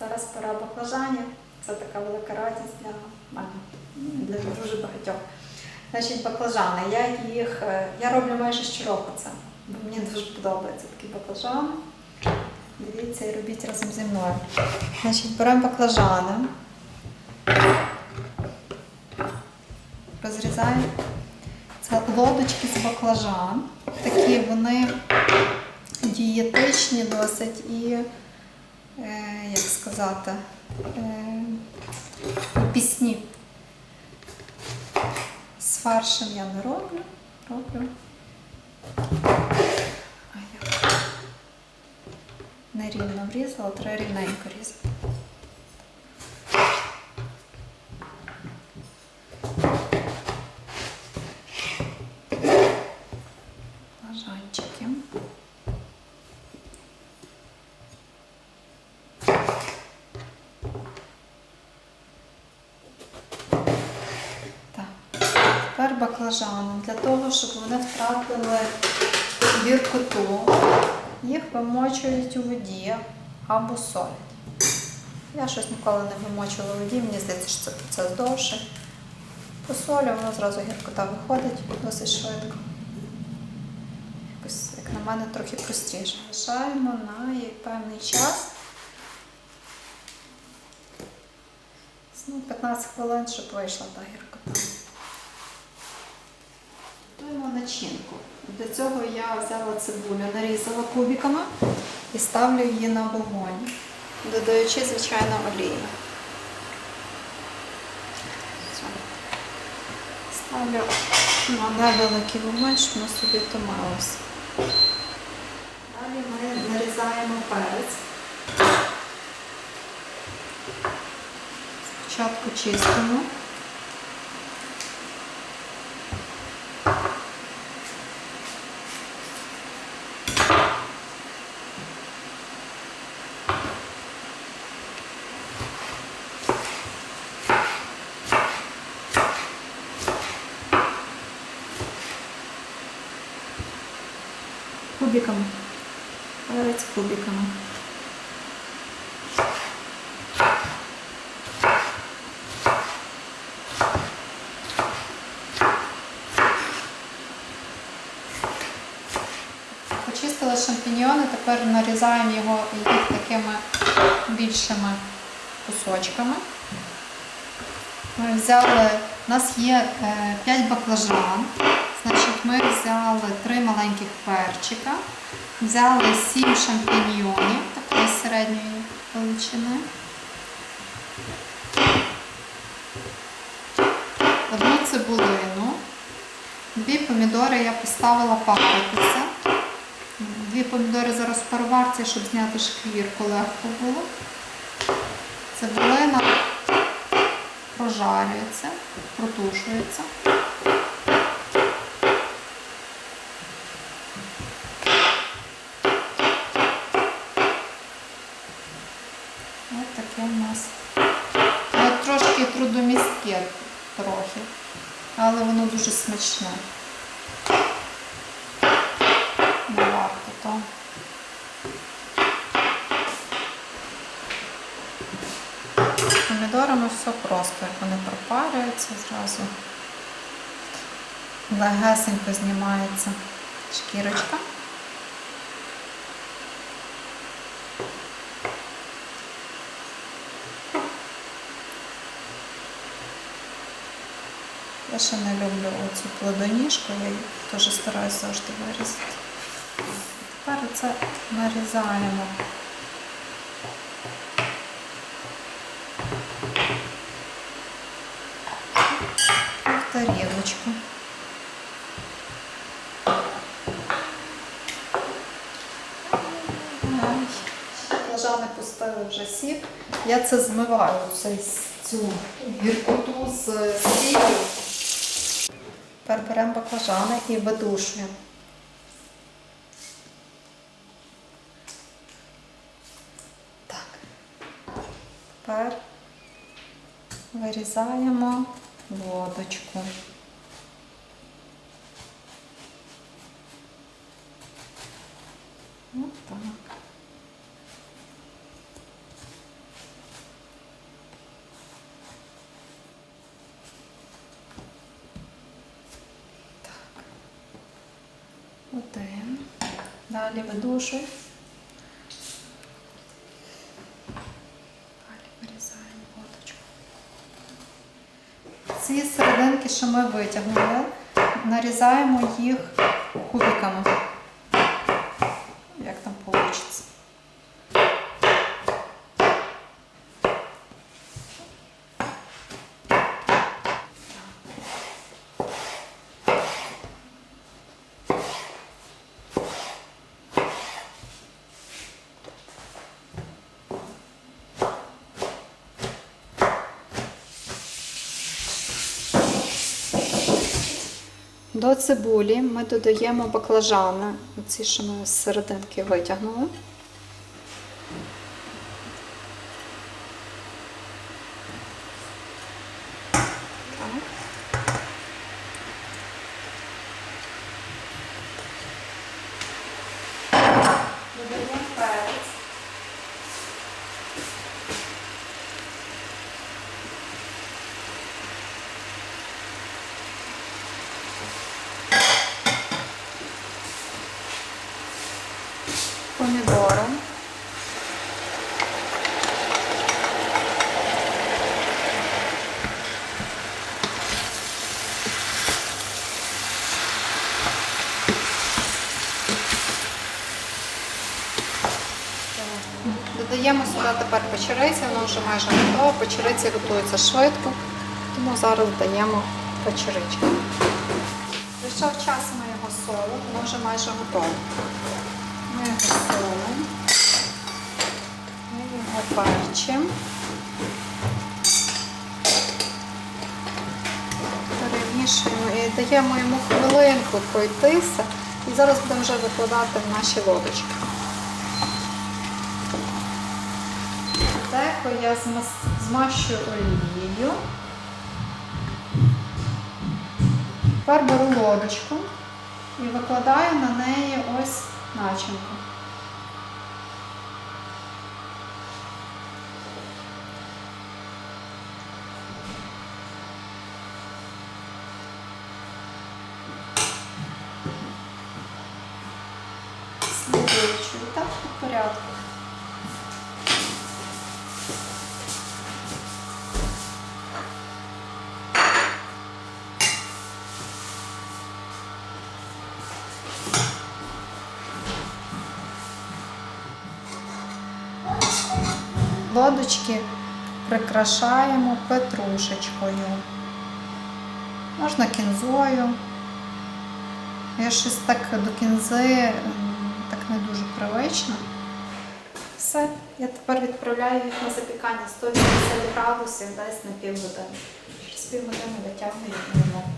Зараз пора баклажанів. Це така велика радість для мене, для дуже багатьох. Значить, баклажани. Я їх е, я роблю майже щороку це. Бо мені дуже подобаються такі баклажани. Дивіться і робіть разом зі мною. Значить, беремо баклажани. Розрізаємо. Це лодочки з баклажан. Такі вони дієтичні досить і, як сказати, е, пісні. З фаршем я не роблю. Роблю. Нерівно врізала, треба рівненько різати. Баклажанчики. Так. Тепер баклажани. Для того, щоб вони втратили гіркоту, їх вимочують у воді або солять. Я щось ніколи не вимочувала у воді, мені здається, що це процес довший. Посолю, воно зразу гіркота виходить досить швидко. Якось, як на мене, трохи простіше. Лишаємо на певний час. Ну, 15 хвилин, щоб вийшла та гіркота. Начинку. Для цього я взяла цибулю, нарізала кубиками і ставлю її на вогонь, додаючи, звичайно, олію. Ставлю на невеликий вогонь, щоб воно собі томилося. Далі ми нарізаємо перець. Спочатку чистимо. Кубиками. Перець кубиками. Почистили шампіньйони, тепер нарізаємо його такими більшими кусочками. Ми взяли, у нас є 5 баклажан, значить ми взяли 3 маленьких перчика, взяли 7 шампіньйонів такої середньої величини. Одну цибулину, дві помідори я поставила паритися. Дві помідори зараз в пароварці, щоб зняти шквірку легко було. Цибулина прожарюється, протушується. Трудомістке трохи, але воно дуже смачне. Не варто то. З помідорами все просто, як вони пропарюються зразу. Легесенько знімається шкірочка. Я ще не люблю оцю плодоніжку, я її теж стараюся завжди вирізати. Тепер це нарізаємо. В тарілочку. Баклажани пустили вже сік. Я це змиваю, цей, цю гіркоту з сіллю. Тепер беремо баклажани і видушуємо. Так. Тепер вирізаємо водочку. Ось так. Далі видушуй. Далі вирізаємо водочку. Ці серединки, що ми витягнули, нарізаємо їх кубиками. До цибулі ми додаємо баклажани, оці, що ми з серединки витягнули. Так. Додаємо перець. помідором. Додаємо сюди тепер печериці, воно вже майже готово. Печериці готуються швидко, тому зараз даємо печерички. Прийшов час ми його солимо, воно вже майже готово. Ми його солимо. Ми його перчимо. Перемішуємо і даємо йому хвилинку пройтися. І зараз будемо вже викладати в наші лодочки. Деко я змащую олією. Тепер беру лодочку і викладаю на неї ось начинку. Слідуючу, так по порядку. Лодочки прикрашаємо петрушечкою. Можна кінзою. Я щось так до кінзи так не дуже привично. Все, я тепер відправляю їх на запікання 180 градусів десь на півгодини. Через півгодини витягую і.